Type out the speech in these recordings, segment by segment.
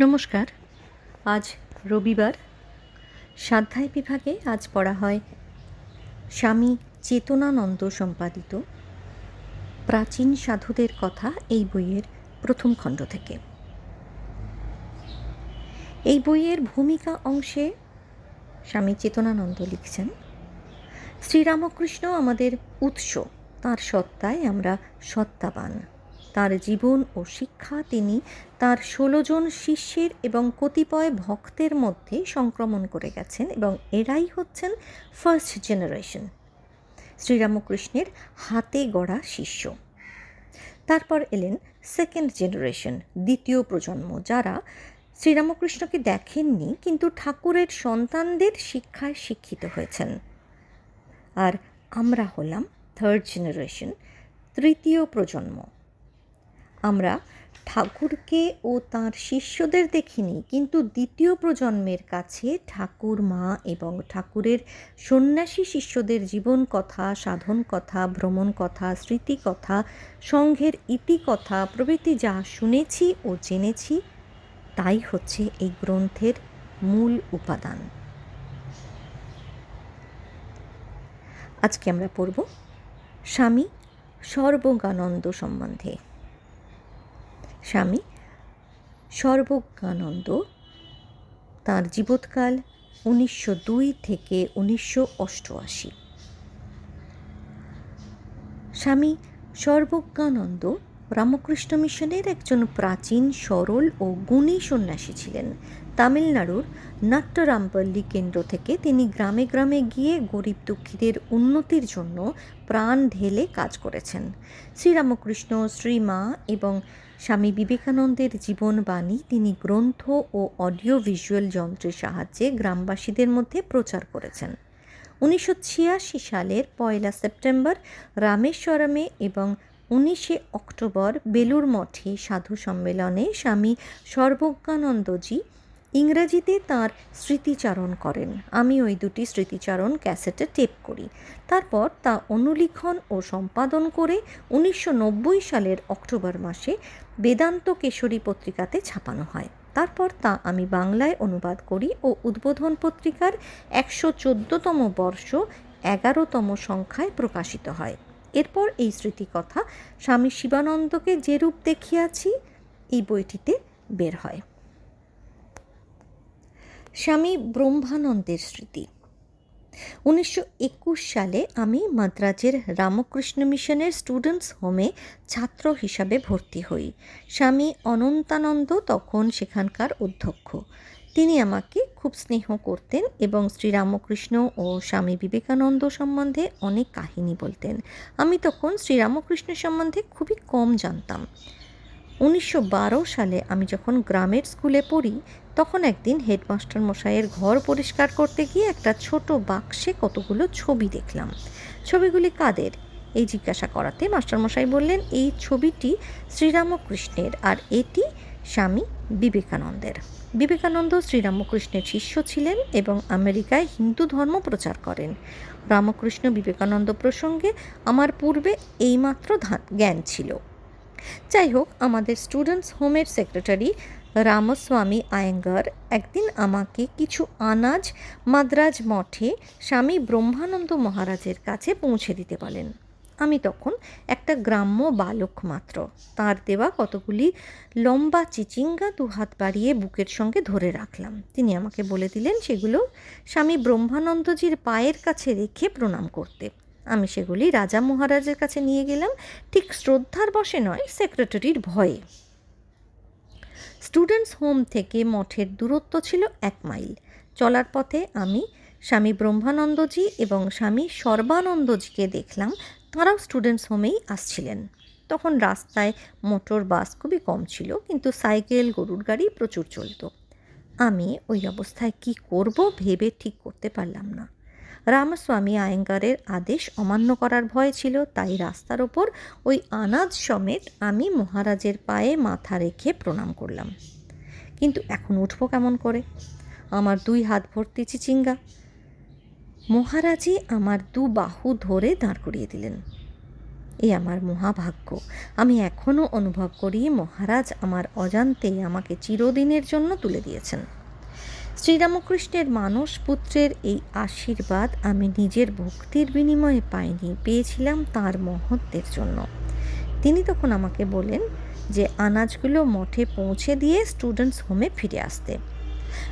নমস্কার। আজ রবিবার। স্বাধ্যায় বিভাগে আজ পড়া হয় স্বামী চেতনানন্দ সম্পাদিত প্রাচীন সাধুদের কথা এই বইয়ের প্রথম খণ্ড থেকে। এই বইয়ের ভূমিকা অংশে স্বামী চেতনানন্দ লিখছেন, শ্রীরামকৃষ্ণ আমাদের উৎস, তার সত্তায় আমরা সত্তাবান। তার জীবন ও শিক্ষা তিনি তার ষোলো জন শিষ্যের এবং কতিপয় ভক্তের মধ্যে সংক্রমণ করে গেছেন এবং এরাই হচ্ছেন ফার্স্ট জেনারেশন শ্রীরামকৃষ্ণের হাতে গড়া শিষ্য। তারপর এলেন সেকেন্ড জেনারেশন দ্বিতীয় প্রজন্ম, যারা শ্রীরামকৃষ্ণকে দেখেননি কিন্তু ঠাকুরের সন্তানদের শিক্ষায় শিক্ষিত হয়েছেন। আর আমরা হলাম থার্ড জেনারেশন তৃতীয় প্রজন্ম। আমরা ঠাকুরকে ও তার শিষ্যদের দেখিনি, কিন্তু দ্বিতীয় প্রজন্মের কাছে ঠাকুর মা এবং ঠাকুরের সন্ন্যাসী শিষ্যদের জীবন কথা, সাধন কথা, ভ্রমণ কথা, স্মৃতি কথা, সংঘের ইতি কথা, প্রভৃতি যা শুনেছি ও জেনেছি, তাই হচ্ছে এই গ্রন্থের মূল উপাদান। আজকে আমরা পড়ব স্বামী সর্বজ্ঞানন্দ সম্বন্ধে। স্বামী। সর্বজ্ঞানন্দ, তাঁর জীবৎকাল উনিশশো দুই থেকে উনিশশো অষ্টআশি। স্বামী সর্বজ্ঞানন্দ রামকৃষ্ণ মিশনের একজন প্রাচীন, সরল ও গুণী সন্ন্যাসী ছিলেন। তামিলনাড়ুর নাট্যরামপল্লী কেন্দ্র থেকে তিনি গ্রামে গ্রামে গিয়ে গরিব দুঃখীদের উন্নতির জন্য প্রাণ ঢেলে কাজ করেছেন। শ্রীরামকৃষ্ণ, শ্রীমা এবং স্বামী বিবেকানন্দের জীবনবাণী, তিনি গ্রন্থ ও অডিও ভিজুয়াল যন্ত্রের সাহায্যে গ্রামবাসীদের মধ্যে প্রচার করেছেন। উনিশশো ছিয়াশি সালের পয়লা সেপ্টেম্বর, রামেশ্বরমে এবং উনিশে অক্টোবর বেলুর মঠে সাধু সম্মেলনে স্বামী সর্বজ্ঞানন্দজি ইংরেজিতে তার স্মৃতিচারণ করেন। আমি ওই দুটি স্মৃতিচারণ ক্যাসেটে টেপ করি। তারপর তা অনুলিখন ও সম্পাদন করে উনিশশো নব্বই সালের অক্টোবর মাসে বেদান্ত কেশরী পত্রিকাতে ছাপানো হয়। তারপর তা আমি বাংলায় অনুবাদ করি ও উদ্বোধন পত্রিকার একশো চোদ্দতম বর্ষ এগারোতম সংখ্যায় প্রকাশিত হয়। এরপর এই স্মৃতিকথা স্বামী শিবানন্দকে যে রূপ দেখিয়াছি, এই বইটিতে বের হয়। স্বামী ব্রহ্মানন্দের স্মৃতি। উনিশশো একুশ সালে আমি মাদ্রাজের রামকৃষ্ণ মিশনের স্টুডেন্টস হোমে ছাত্র হিসাবে ভর্তি হই। স্বামী অনন্তানন্দ তখন সেখানকার অধ্যক্ষ। তিনি আমাকে খুব স্নেহ করতেন এবং শ্রীরামকৃষ্ণ ও স্বামী বিবেকানন্দ সম্বন্ধে অনেক কাহিনী বলতেন। আমি তখন শ্রীরামকৃষ্ণ সম্বন্ধে খুবই কম জানতাম। উনিশশো বারো সালে আমি যখন গ্রামের স্কুলে পড়ি তখন একদিন হেডমাস্টার মশাইয়ের ঘর পরিষ্কার করতে গিয়ে একটা ছোট বাক্সে কতগুলো ছবি দেখলাম। ছবিগুলি কাদের? এই জিজ্ঞাসা করাতে মাস্টারমশাই বললেন, এই ছবিটি শ্রীরামকৃষ্ণের আর এটি স্বামী বিবেকানন্দের। বিবেকানন্দ শ্রীরামকৃষ্ণের শিষ্য ছিলেন এবং আমেরিকায় হিন্দু ধর্ম প্রচার করেন। রামকৃষ্ণ বিবেকানন্দ প্রসঙ্গে আমার পূর্বে এইমাত্র জ্ঞান ছিল। যাই হোক, আমাদের স্টুডেন্টস হোমের সেক্রেটারি রামস্বামী আয়েঙ্গার একদিন আমাকে কিছু আনাজ মাদ্রাজ মঠে স্বামী ব্রহ্মানন্দ মহারাজের কাছে পৌঁছে দিতে বলেন। আমি তখন একটা গ্রাম্য বালক মাত্র। তার দেওয়া কতগুলি লম্বা চিচিঙ্গা দু হাত বাড়িয়ে বুকের সঙ্গে ধরে রাখলাম। তিনি আমাকে বলে দিলেন সেগুলো স্বামী ব্রহ্মানন্দজির পায়ের কাছে রেখে প্রণাম করতে। আমি সেগুলি রাজা মহারাজের কাছে নিয়ে গেলাম। ঠিক শ্রদ্ধার বসে নয়, সেক্রেটারির ভয়ে। স্টুডেন্টস হোম থেকে মঠের দূরত্ব ছিল এক মাইল। চলার পথে আমি স্বামী ব্রহ্মানন্দজি এবং স্বামী সর্বানন্দজিকে দেখলাম, তাঁরাও স্টুডেন্টস হোমেই আসছিলেন। তখন রাস্তায় মোটর, বাস খুবই কম ছিল, কিন্তু সাইকেল, গরুর গাড়ি প্রচুর চলত। আমি ওই অবস্থায় কি করব ভেবে ঠিক করতে পারলাম না। রামস্বামী আয়েঙ্গারের আদেশ অমান্য করার ভয় ছিল, তাই রাস্তার ওপর ওই আনাজ সমেত আমি মহারাজের পায়ে মাথা রেখে প্রণাম করলাম। কিন্তু এখন উঠবো কেমন করে? আমার দুই হাত ভর্তি চিচিঙ্গা। মহারাজই আমার দু বাহু ধরে দাঁড় করিয়ে দিলেন। এ আমার মহাভাগ্য। আমি এখনও অনুভব করি মহারাজ আমার অজান্তে আমাকে চিরদিনের জন্য তুলে দিয়েছেন। শ্রীরামকৃষ্ণের মানস পুত্রের এই আশীর্বাদ আমি নিজের ভক্তির বিনিময়ে পাইনি, পেয়েছিলাম তার মহত্বের জন্য। তিনি তখন আমাকে বলেন যে, আনাজগুলো মঠে পৌঁছে দিয়ে স্টুডেন্টস হোমে ফিরে আসতে।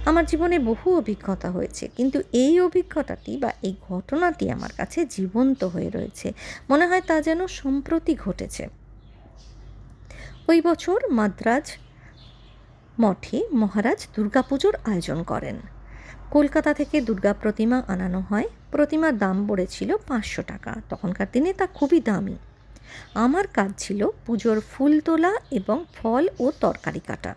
আমার জীবনে বহু অভিজ্ঞতা হয়েছে, কিন্তু এই অভিজ্ঞতাটি বা এই ঘটনাটি আমার কাছে জীবন্ত হয়ে রয়েছে। মনে হয় তা যেন সম্প্রতি ঘটেছে। ওই বছর মাদ্রাজ মঠে মহারাজ দুর্গাপুজোর আয়োজন করেন। কলকাতা থেকে দুর্গা প্রতিমা আনানো হয়। প্রতিমার দাম পড়েছিল পাঁচশো টাকা। তখনকার দিনে তা খুবই দামি। আমার কাজ ছিল পুজোর ফুল তোলা এবং ফল ও তরকারি কাটা।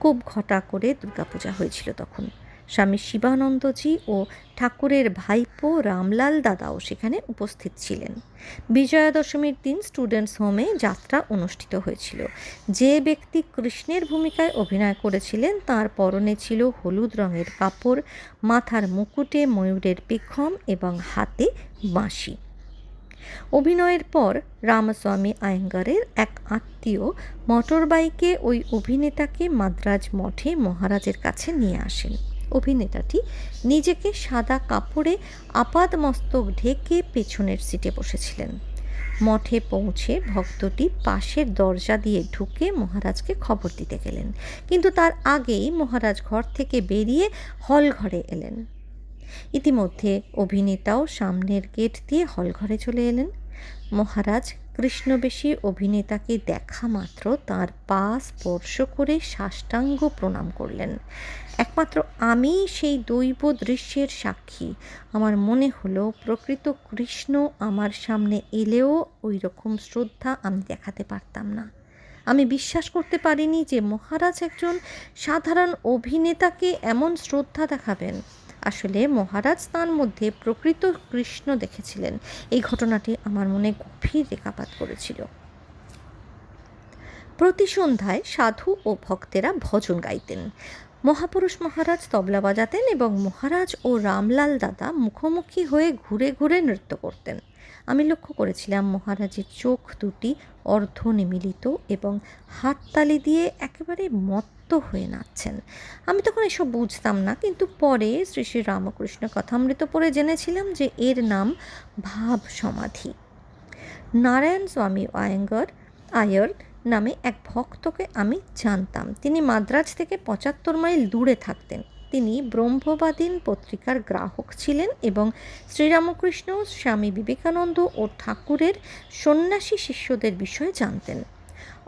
খুব ঘটা করে দুর্গাপূজা হয়েছিল তখন। স্বামী শিবানন্দজি ও ঠাকুরের ভাইপো রামলাল দাদাও সেখানে উপস্থিত ছিলেন। বিজয়া দশমীর দিন স্টুডেন্টস হোমে যাত্রা অনুষ্ঠিত হয়েছিল। যে ব্যক্তি কৃষ্ণের ভূমিকায় অভিনয় করেছিলেন, তার পরনে ছিল হলুদ রঙের কাপড়, মাথার মুকুটে ময়ূরের পেখম এবং হাতে বাঁশি। অভিনয়ের পর রামস্বামী আয়েঙ্গারের এক আত্মীয় মোটর বাইকে ওই অভিনেতাকে মাদ্রাজ মঠে মহারাজের কাছে নিয়ে আসেন। অভিনেতাটি নিজেকে সাদা কাপড়ে আপাদ মস্তক ঢেকে পেছনের সিটে বসেছিলেন। মঠে পৌঁছে ভক্তটি পাশের দরজা দিয়ে ঢুকে মহারাজকে খবর দিতে গেলেন। কিন্তু তার আগেই মহারাজ ঘর থেকে বেরিয়ে হল ঘরে এলেন। ইতিমধ্যে অভিনেতাও সামনের গেট দিয়ে হলঘরে চলে এলেন। মহারাজ কৃষ্ণবেশী অভিনেতাকে দেখা মাত্র তার পা স্পর্শ করে সাষ্টাঙ্গ প্রণাম করলেন। একমাত্র আমি সেই দৈব দৃশ্যের সাক্ষী। আমার মনে হলো, প্রকৃত কৃষ্ণ আমার সামনে এলেও ওই রকম শ্রদ্ধা আমি দেখাতে পারতাম না। আমি বিশ্বাস করতে পারিনি যে মহারাজ একজন সাধারণ অভিনেতাকে এমন শ্রদ্ধা দেখাবেন। আসলে মহারাজ তার মধ্যে প্রকৃত কৃষ্ণ দেখেছিলেন। এই ঘটনাটি আমার মনে গভীর রেখাপাত করেছিল। প্রতি সন্ধ্যায় সাধু ও ভক্তেরা ভজন গাইতেন। মহাপুরুষ মহারাজ তবলা বাজাতেন এবং মহারাজ ও রামলাল দাদা মুখোমুখি হয়ে ঘুরে ঘুরে নৃত্য করতেন। আমি লক্ষ্য করেছিলাম মহারাজের চোখ দুটি অর্ধ নিমিলিত এবং হাততালি দিয়ে একেবারে মত্ত হয়ে নাচছেন। আমি তখন এসব বুঝতাম না, কিন্তু পরে শ্রী শ্রী রামকৃষ্ণ কথামৃত পড়ে জেনেছিলাম যে এর নাম ভাব সমাধি। নারায়ণ স্বামী আয়ঙ্গর আয়র নামে এক ভক্তকে আমি জানতাম। তিনি মাদ্রাজ থেকে পঁচাত্তর মাইল দূরে থাকতেন। তিনি ব্রহ্মবাদীন পত্রিকার গ্রাহক ছিলেন এবং শ্রীরামকৃষ্ণ, স্বামী বিবেকানন্দ ও ঠাকুরের সন্ন্যাসী শিষ্যদের বিষয়ে জানতেন।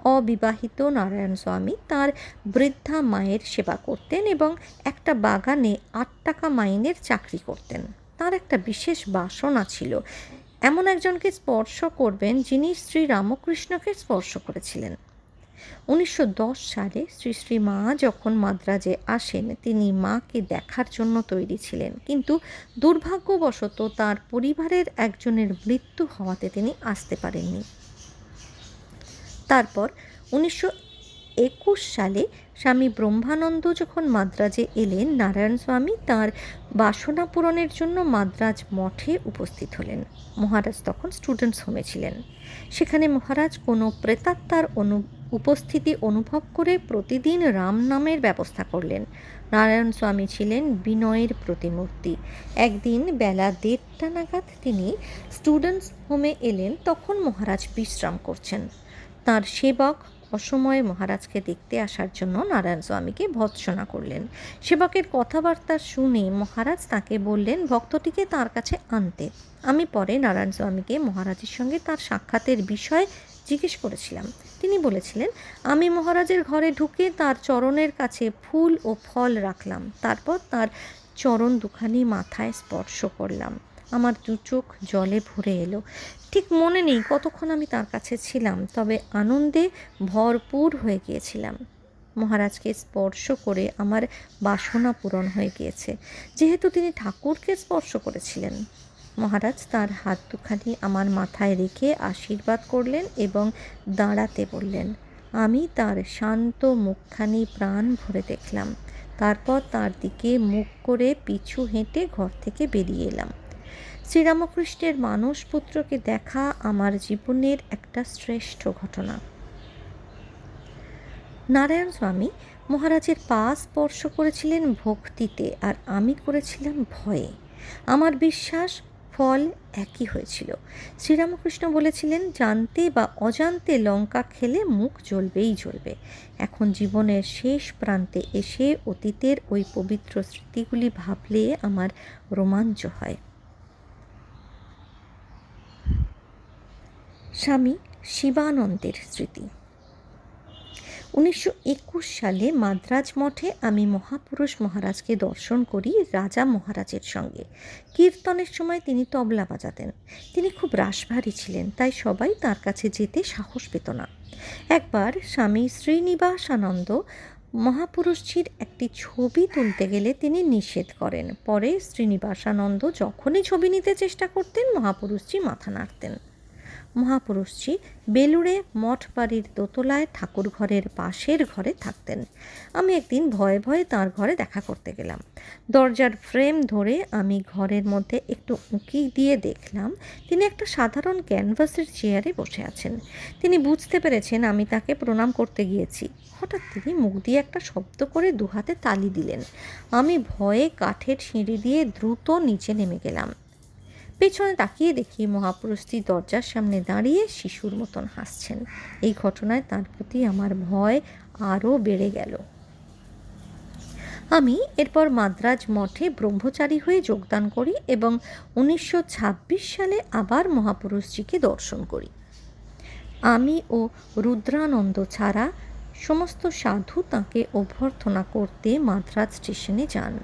অবিবাহিত নারায়ণ স্বামী তার বৃদ্ধা মায়ের সেবা করতেন এবং একটা বাগানে আট টাকা মাইনের চাকরি করতেন। তার একটা বিশেষ বাসনা ছিল। এমন একজনকে স্পর্শ করবেন যিনি শ্রী রামকৃষ্ণকে স্পর্শ করেছিলেন। উনিশশো দশ সালে শ্রী শ্রী মা যখন মাদ্রাজে আসেন, তিনি মাকে দেখার জন্য তৈরি ছিলেন। কিন্তু দুর্ভাগ্যবশত তার পরিবারের একজনের মৃত্যু হওয়াতে তিনি আসতে পারেননি। তারপর উনিশশো একুশ সালে স্বামী ব্রহ্মানন্দ যখন মাদ্রাজে এলেন, নারায়ণ স্বামী তাঁর বাসনা পূরণের জন্য মাদ্রাজ মঠে উপস্থিত হলেন। মহারাজ তখন স্টুডেন্টস হোমে ছিলেন। সেখানে মহারাজ কোনো প্রেতাত্মার অনু উপস্থিতি অনুভব করে প্রতিদিন রাম নামের ব্যবস্থা করলেন। নারায়ণ স্বামী ছিলেন বিনয়ের প্রতিমূর্তি। একদিন বেলা দেড়টা নাগাদ তিনি স্টুডেন্টস হোমে এলেন, তখন মহারাজ বিশ্রাম করছেন। তার সেবক অসময়ে মহারাজকে দেখতে আসার জন্য নারায়ণ স্বামীকে ভৎসনা করলেন। সেবকের কথাবার্তা শুনে মহারাজ তাকে বললেন, ভক্তটিকে তার কাছে আনতে। আমি পরে নারায়ণ স্বামীকে মহারাজের সঙ্গে তার সাক্ষাতের বিষয় জিজ্ঞেস করেছিলাম। তিনি বলেছিলেন, আমি মহারাজের ঘরে ঢুকে তার চরণের কাছে ফুল ও ফল রাখলাম। তারপর তার চরণ দুখানি মাথায় স্পর্শ করলাম। আমার দু চোখ জলে ভরে এলো। ঠিক মনে নেই কতক্ষণ আমি তার কাছে ছিলাম, তবে আনন্দে ভরপুর হয়ে গিয়েছিলাম। মহারাজকে স্পর্শ করে আমার বাসনা পূরণ হয়ে গিয়েছে। যেহেতু তিনি ঠাকুরকে স্পর্শ করেছিলেন। মহারাজ তার হাত দুখানি আমার মাথায় রেখে আশীর্বাদ করলেন এবং দাঁড়াতে বললেন, আমি তার শান্ত মুখখানি প্রাণ ভরে দেখলাম। তারপর তার দিকে মুখ করে পিছু হেঁটে ঘর থেকে বেরিয়ে এলাম। শ্রীরামকৃষ্ণের মানুষ পুত্রকে দেখা আমার জীবনের একটা শ্রেষ্ঠ ঘটনা। নারায়ণ স্বামী মহারাজের পা স্পর্শ করেছিলেন ভক্তিতে আর আমি করেছিলাম ভয়ে। আমার বিশ্বাস, ফল একই হয়েছিল। শ্রীরামকৃষ্ণ বলেছিলেন, জানতে বা অজান্তে লঙ্কা খেলে মুখ জ্বলবেই জ্বলবে। এখন জীবনের শেষ প্রান্তে এসে অতীতের ওই পবিত্র স্মৃতিগুলি ভাবলে আমার রোমাঞ্চ হয়। স্বামী শিবানন্দের স্মৃতি। উনিশশো একুশ সালে মাদ্রাজ মঠে আমি মহাপুরুষ মহারাজকে দর্শন করি রাজা মহারাজের সঙ্গে। কীর্তনের সময় তিনি তবলা বাজাতেন। তিনি খুব রাসভারী ছিলেন, তাই সবাই তার কাছে যেতে সাহস পেত না। একবার স্বামী শ্রীনিবাসানন্দ মহাপুরুষজির একটি ছবি তুলতে গেলে তিনি নিষেধ করেন। পরে শ্রীনিবাসানন্দ যখনই ছবি নিতে চেষ্টা করতেন, মহাপুরুষজি মাথা নাড়তেন। মহাপুরুষজি বেলুড়ে মঠ বাড়ির দোতলায় ঠাকুর ঘরের পাশের ঘরে থাকতেন। আমি একদিন ভয়ে ভয়ে তার ঘরে দেখা করতে গেলাম। দরজার ফ্রেম ধরে আমি ঘরের মধ্যে একটু উঁকি দিয়ে দেখলাম, তিনি একটা সাধারণ ক্যানভাসের চেয়ারে বসে আছেন। তিনি বুঝতে পেরেছেন আমি তাকে প্রণাম করতে গিয়েছি। হঠাৎ তিনি মুখ দিয়ে একটা শব্দ করে দুহাতে তালি দিলেন। আমি ভয়ে কাঠের সিঁড়ি দিয়ে দ্রুত নিচে নেমে গেলাম। পেছনে তাকিয়ে দেখি মহাপুরুষটি দরজার সামনে দাঁড়িয়ে শিশুর মতন হাসছেন। এই ঘটনায় তার প্রতি আমার ভয় আরও বেড়ে গেল। আমি এরপর মাদ্রাজ মঠে ব্রহ্মচারী হয়ে যোগদান করি এবং উনিশশো ছাব্বিশ সালে আবার মহাপুরুষজিকে দর্শন করি। আমি ও রুদ্রানন্দ ছাড়া সমস্ত সাধু তাঁকে অভ্যর্থনা করতে মাদ্রাজ স্টেশনে যান।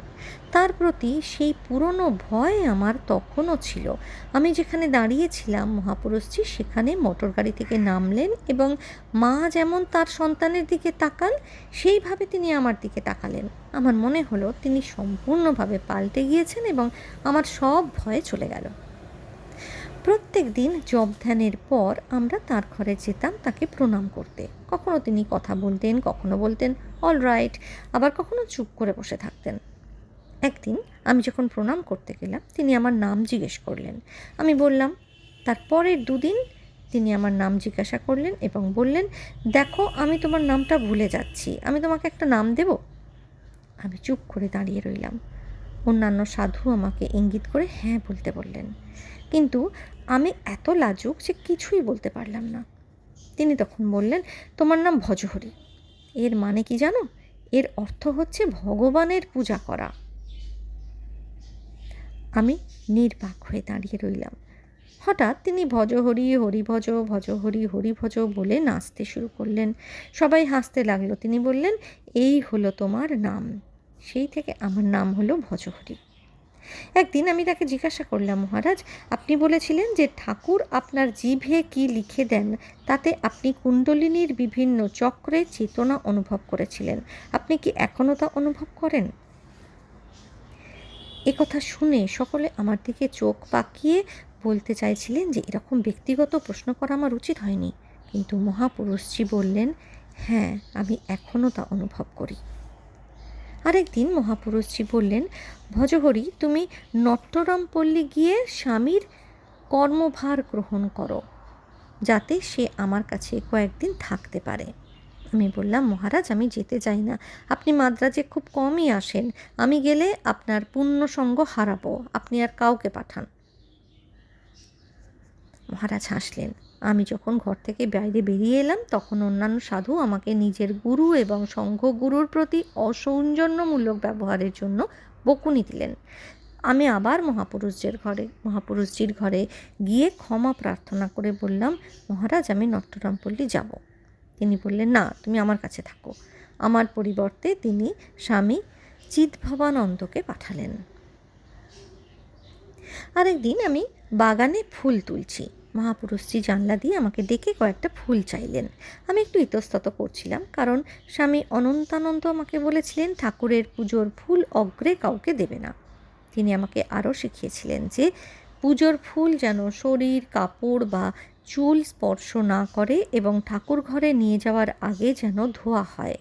তার প্রতি সেই পুরনো ভয় আমার তখনও ছিল। আমি যেখানে দাঁড়িয়েছিলাম মহাপুরুষজি সেখানে মোটর গাড়ি থেকে নামলেন এবং মা যেমন তার সন্তানের দিকে তাকান, সেইভাবে তিনি আমার দিকে তাকালেন। আমার মনে হলো তিনি সম্পূর্ণভাবে পাল্টে গিয়েছেন এবং আমার সব ভয় চলে গেল। প্রত্যেক দিন জব ধ্যানের পর আমরা তার ঘরে যেতাম তাকে প্রণাম করতে। কখনো তিনি কথা বলতেন, কখনো বলতেন অল রাইট আবার কখনো চুপ করে বসে থাকতেন। একদিন আমি যখন প্রণাম করতে গেলাম, তিনি আমার নাম জিজ্ঞেস করলেন। আমি বললাম, তার পরের দুদিন? তিনি আমার নাম জিজ্ঞাসা করলেন এবং বললেন, দেখো, আমি তোমার নামটা ভুলে যাচ্ছি। আমি তোমাকে একটা নাম দেব? আমি চুপ করে দাঁড়িয়ে রইলাম। অন্যান্য সাধু আমাকে ইঙ্গিত করে হ্যাঁ বলতে বললেন। কিন্তু আমি এত লাজুক যে কিছুই বলতে পারলাম না। তিনি তখন বললেন, তোমার নাম ভজহরি। এর মানে কি জানো? এর অর্থ হচ্ছে ভগবানের পূজা করা। আমি নির্বাক হয়ে দাঁড়িয়ে রইলাম। হঠাৎ তিনি ভজহরি, হরিভজ ভজহরি, হরিভজ বলে নাচতে শুরু করলেন। সবাই হাসতে লাগল। তিনি বললেন, এই হলো তোমার নাম। সেই থেকে আমার নাম হলো ভজহরি। একদিন আমি তাকে জিজ্ঞাসা করলাম, মহারাজ, আপনি বলেছিলেন যে ঠাকুর আপনার জিভে কি লিখে দেন? তাতে আপনি কুণ্ডলিনীর বিভিন্ন চক্রে চেতনা অনুভব করেছিলেন। আপনি কি এখনও তা অনুভব করেন? কথা শুনে সকলে আমার দিকে চোখ পাকিয়ে বলতে চাইছিলেন যে এরকম ব্যক্তিগত প্রশ্ন করা আমার উচিত হয়নি। কিন্তু মহাপুরুষজি বললেন হ্যাঁ আমি এখনও তা অনুভব করি। আরেকদিন মহাপুরুষজি বললেন, ভজহরি, তুমি নট্টরামপল্লী গিয়ে স্বামীর কর্মভার গ্রহণ করো, যাতে সে আমার কাছে কয়েকদিন থাকতে পারে। আমি বললাম, মহারাজ, আমি যেতে চাই না। আপনি মাদ্রাজে খুব কমই আসেন। আমি গেলে আপনার পুণ্য সঙ্গ হারাবো। আপনি আর কাউকে পাঠান। মহারাজ হাসলেন। আমি যখন ঘর থেকে বাইরে বেরিয়ে এলাম, তখন অন্যান্য সাধু আমাকে নিজের গুরু এবং সংঘ গুরুর প্রতি অসৌজন্যমূলক ব্যবহারের জন্য বকুনি দিলেন। আমি আবার মহাপুরুষদের ঘরে, মহাপুরুষজির ঘরে গিয়ে ক্ষমা প্রার্থনা করে বললাম, মহারাজ, আমি নট্টরামপল্লী যাব। তিনি বললেন, না, তুমি আমার কাছে থাকো। আমার পরিবর্তে তিনি স্বামী চিৎভবানন্দকে পাঠালেন। আরেকদিন আমি বাগানে ফুল তুলছি। মহাপুরুষজি জানলা দিয়ে আমাকে ডেকে কয়েকটা ফুল চাইলেন। আমি একটু ইতস্তত করছিলাম, কারণ স্বামী অনন্তানন্দ আমাকে বলেছিলেন ঠাকুরের পুজোর ফুল অগ্রে কাউকে দেবে না। তিনি আমাকে আরও শিখিয়েছিলেন যে পুজোর ফুল যেন শরীর, কাপড় বা চুল স্পর্শ না করে এবং ঠাকুর ঘরে নিয়ে যাওয়ার আগে যেন ধোয়া হয়।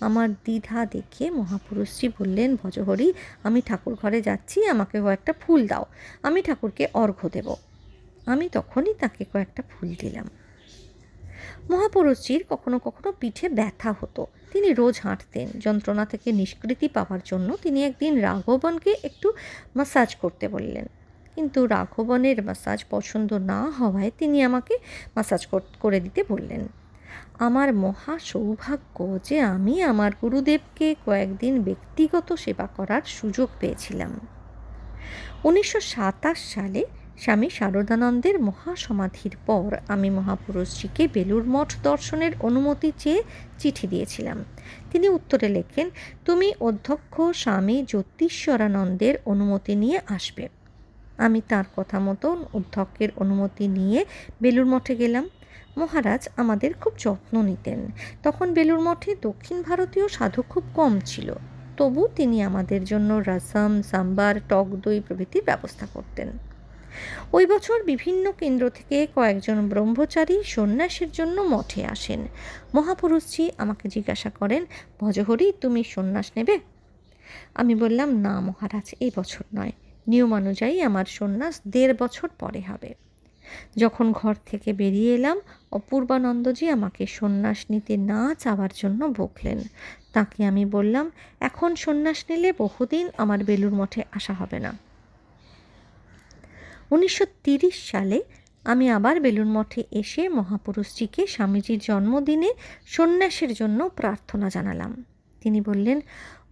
আমার দ্বিধা দেখে মহাপুরুষজি বললেন, ভজহরি, আমি ঠাকুর ঘরে যাচ্ছি, আমাকে কয়েকটা ফুল দাও, আমি ঠাকুরকে অর্ঘ্য দেব। আমি তখনই তাকে কয়েকটা ফুল দিলাম। মহাপুরুষজির কখনো কখনো পিঠে ব্যথা হতো। তিনি রোজ হাঁটতেন। যন্ত্রণা থেকে নিষ্কৃতি পাওয়ার জন্য তিনি একদিন রাঘবনকে একটু মাসাজ করতে বললেন। কিন্তু রাঘবনের মাসাজ পছন্দ না হওয়ায় তিনি আমাকে মাসাজ করে দিতে বললেন। আমার মহা সৌভাগ্য যে আমি আমার গুরুদেবকে কয়েকদিন ব্যক্তিগত সেবা করার সুযোগ পেয়েছিলাম। উনিশশো সাতাশ সালে স্বামী শারদানন্দের মহাসমাধির পর আমি মহাপুরুষজিকে বেলুর মঠ দর্শনের অনুমতি চেয়ে চিঠি দিয়েছিলাম। তিনি উত্তরে লেখেন, তুমি অধ্যক্ষ স্বামী জ্যোতিষ্বরানন্দের অনুমতি নিয়ে আসবে। আমি তার কথা মতন অধ্যক্ষের অনুমতি নিয়ে বেলুর মঠে গেলাম। মহারাজ আমাদের খুব যত্ন নিতেন। তখন বেলুর মঠে দক্ষিণ ভারতীয় সাধক খুব কম ছিল। তবু তিনি আমাদের জন্য রাসাম, সাম্বার, টক দই প্রভৃতির ব্যবস্থা করতেন। ওই বছর বিভিন্ন কেন্দ্র থেকে কয়েকজন ব্রহ্মচারী সন্ন্যাসের জন্য মঠে আসেন। মহাপুরুষজি আমাকে জিজ্ঞাসা করেন, ভজহরি, তুমি সন্ন্যাস নেবে? আমি বললাম, না মহারাজ এই বছর নয়। নিয়ম অনুযায়ী আমার সন্ন্যাস দেড় বছর পরে হবে। যখন ঘর থেকে বেরিয়ে এলাম, অপূর্বানন্দজি আমাকে সন্ন্যাস নিতে না চাওয়ার জন্য বকলেন। তাকে আমি বললাম, এখন সন্ন্যাস নিলে বহুদিন আমার বেলুর মঠে আসা হবে না। উনিশশো সালে আমি আবার বেলুন মঠে এসে মহাপুরুষজিকে স্বামীজির জন্মদিনে সন্ন্যাসের জন্য প্রার্থনা জানালাম। তিনি বললেন,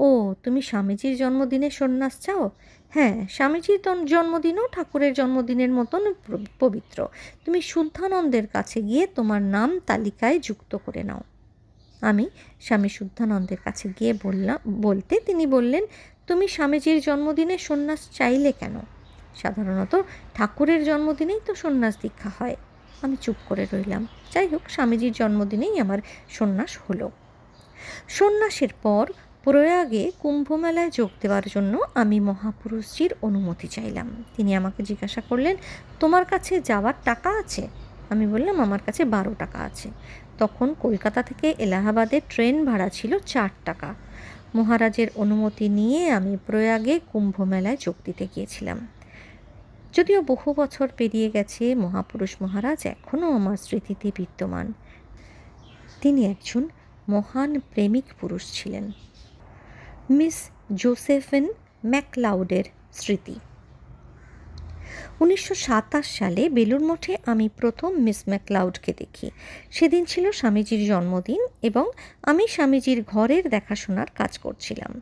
ও, তুমি স্বামীজির জন্মদিনে সন্ন্যাস চাও? হ্যাঁ স্বামীজির জন্মদিনও ঠাকুরের জন্মদিনের মতন পবিত্র। তুমি শুদ্ধানন্দের কাছে গিয়ে তোমার নাম তালিকায় যুক্ত করে নাও। আমি স্বামী শুদ্ধানন্দের কাছে গিয়ে বললাম, বলতে তিনি বললেন, তুমি স্বামীজির জন্মদিনে সন্ন্যাস চাইলে কেন? সাধারণত ঠাকুরের জন্মদিনেই তো সন্ন্যাস দীক্ষা হয়। আমি চুপ করে রইলাম। যাই হোক, স্বামীজির জন্মদিনেই আমার সন্ন্যাস হলো। সন্ন্যাসের পর প্রয়াগে কুম্ভমেলায় যোগ দেওয়ার জন্য আমি মহাপুরুষজির অনুমতি চাইলাম। তিনি আমাকে জিজ্ঞাসা করলেন, তোমার কাছে যাওয়ার টাকা আছে? আমি বললাম, আমার কাছে বারো টাকা আছে। তখন কলকাতা থেকে এলাহাবাদের ট্রেন ভাড়া ছিল চার টাকা। মহারাজের অনুমতি নিয়ে আমি প্রয়াগে কুম্ভমেলায় যোগ দিতে গিয়েছিলাম। যদিও বহু বছর পেরিয়ে গেছে, মহাপুরুষ মহারাজ এখনও আমার স্মৃতিতে বিদ্যমান। তিনি একজন মহান প্রেমিক পুরুষ ছিলেন। মিস জোসেফিন ম্যাকলাউডের স্মৃতি। উনিশশো সাতাশ সালে বেলুর মঠে আমি প্রথম মিস ম্যাকলাউডকে দেখি। সেদিন ছিল স্বামীজির জন্মদিন এবং আমি স্বামীজির ঘরের দেখাশোনার কাজ করছিলাম।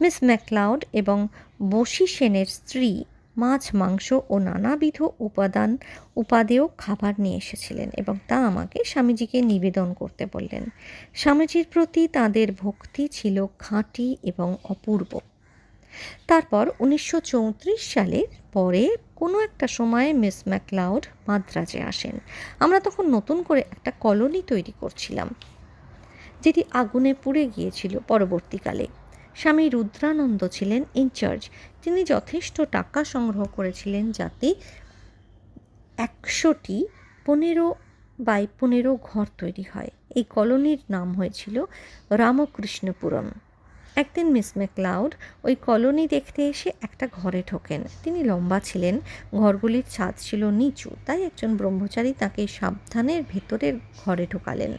মিস ম্যাকলাউড এবং বসি সেনের স্ত্রী মাছ, মাংস ও নানাবিধ উপাদান, উপাদেয় খাবার নিয়ে এসেছিলেন এবং তা আমাকে স্বামীজিকে নিবেদন করতে বললেন। স্বামীজির প্রতি তাদের ভক্তি ছিল খাঁটি এবং অপূর্ব। তারপর উনিশশো চৌত্রিশ সালের পরে কোনো একটা সময়ে মিস ম্যাকলাউড মাদ্রাজে আসেন। আমরা তখন নতুন করে একটা কলোনি তৈরি করছিলাম, যেটি আগুনে পুড়ে গিয়েছিল পরবর্তীকালে। স্বামী রুদ্রানন্দ ছিলেন ইনচার্জ তিনি যথেষ্ট টাকা সংগ্রহ করেছিলেন যাতে একশোটি পনেরো বাই পনেরো ঘর তৈরি হয়। এই কলোনির নাম হয়েছিল রামকৃষ্ণপুরম। একদিন মিস ম্যাকলাউড ওই কলোনি দেখতে এসে একটা ঘরে ঢোকেন। তিনি লম্বা ছিলেন, ঘরগুলির ছাদ ছিল নিচু, তাই একজন ব্রহ্মচারী তাকে সাবধানের ভেতরের ঘরে ঢোকালেন।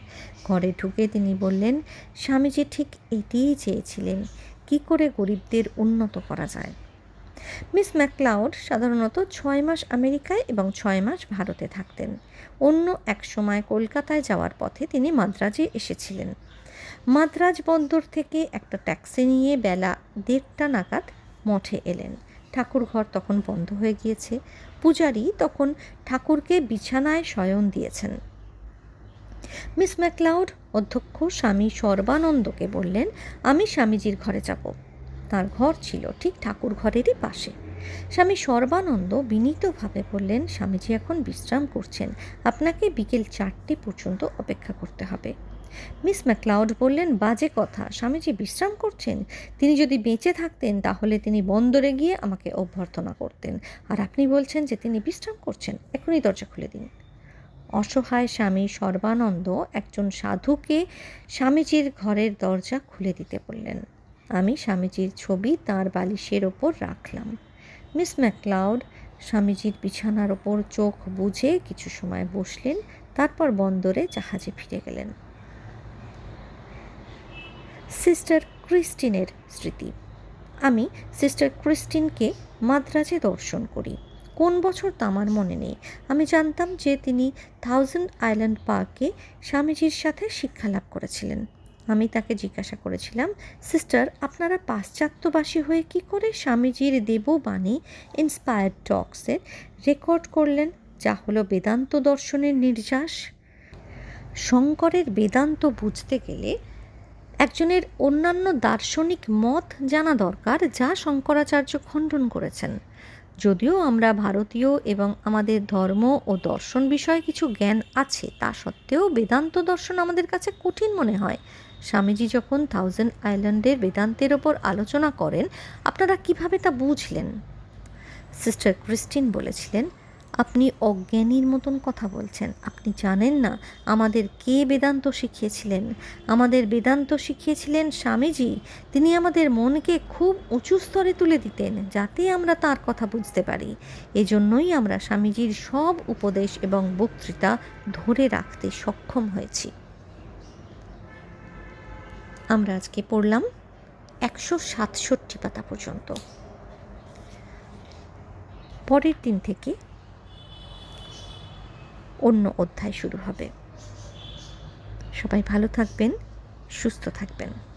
ঘরে ঢুকে তিনি বললেন, স্বামীজি ঠিক এটিই চেয়েছিলেন। কি করে গরিবদের উন্নত করা যায়? মিস ম্যাকলাউড সাধারণত ছয় মাস আমেরিকায় এবং ছয় মাস ভারতে থাকতেন। অন্য এক সময় কলকাতায় যাওয়ার পথে তিনি মাদ্রাজে এসেছিলেন। মাদ্রাজ বন্দর থেকে একটা ট্যাক্সি নিয়ে বেলা দেড়টা নাগাদ মঠে এলেন। ঠাকুর ঘর তখন বন্ধ হয়ে গিয়েছে। পূজারি তখন ঠাকুরকে বিছানায় শয়ন দিয়েছেন। মিস ম্যাকলাউড অধ্যক্ষ স্বামী সর্বানন্দকে বললেন, আমি স্বামীজির ঘরে যাব। তার ঘর ছিল ঠিক ঠাকুর ঘরেরই পাশে। স্বামী সর্বানন্দ বিনীতভাবে বললেন, স্বামীজি এখন বিশ্রাম করছেন। আপনাকে বিকেল চারটে পর্যন্ত অপেক্ষা করতে হবে। মিস ম্যাকলাউড বললেন, বাজে কথা। স্বামীজি বিশ্রাম করছেন? তিনি যদি বেঁচে থাকতেন, তাহলে তিনি বন্দরে গিয়ে আমাকে অভ্যর্থনা করতেন। আর আপনি বলছেন যে তিনি বিশ্রাম করছেন। এখনই দরজা খুলে দিন। অসহায় স্বামী সর্বানন্দ একজন সাধুকে স্বামীজির ঘরের দরজা খুলে দিতে বললেন। আমি স্বামীজির ছবি তার বালিশের ওপর রাখলাম। মিস ম্যাকলাউড স্বামীজির বিছানার ওপর চোখ বুঝে কিছু সময় বসলেন, তারপর বন্দরে জাহাজে ফিরে গেলেন। সিস্টার ক্রিস্টিনের স্মৃতি। আমি সিস্টার ক্রিস্টিনকে মাদ্রাজে দর্শন করি। কোন বছর তা আমার মনে নেই। আমি জানতাম যে তিনি থাউজেন্ড আইল্যান্ড পার্কে স্বামীজির সাথে শিক্ষা লাভ করেছিলেন। আমি তাকে জিজ্ঞাসা করেছিলাম, সিস্টার, আপনারা পাশ্চাত্যবাসী হয়ে কি করে স্বামীজির দেববাণী ইন্সপায়ার্ড টক্সের রেকর্ড করলেন, যা হলো বেদান্ত দর্শনের নির্যাস? শঙ্করের বেদান্ত বুঝতে গেলে একজনের অন্যান্য দার্শনিক মত জানা দরকার, যা শঙ্করাচার্য খণ্ডন করেছেন। যদিও আমরা ভারতীয় এবং আমাদের ধর্ম ও দর্শন বিষয়ে কিছু জ্ঞান আছে, তা সত্ত্বেও বেদান্ত দর্শন আমাদের কাছে কঠিন মনে হয়। স্বামীজি যখন থাউজেন্ড আইল্যান্ডের বেদান্তের ওপর আলোচনা করেন, আপনারা কীভাবে তা বুঝলেন? সিস্টার ক্রিস্টিন বলেছিলেন, আপনি অজ্ঞানীর মতন কথা বলছেন। আপনি জানেন না আমাদের কে বেদান্ত শিখিয়েছিলেন? আমাদের বেদান্ত শিখিয়েছিলেন স্বামীজি। তিনি আমাদের মনকে খুব উঁচু স্তরে তুলে দিতেন যাতে আমরা তার কথা বুঝতে পারি। এজন্যই আমরা স্বামীজির সব উপদেশ এবং বক্তৃতা ধরে রাখতে সক্ষম হয়েছি। আমরা আজকে পড়লাম একশো সাতষট্টি পাতা পর্যন্ত। পরের দিন থেকে অন্য অধ্যায় শুরু হবে। সবাই ভালো থাকবেন, সুস্থ থাকবেন।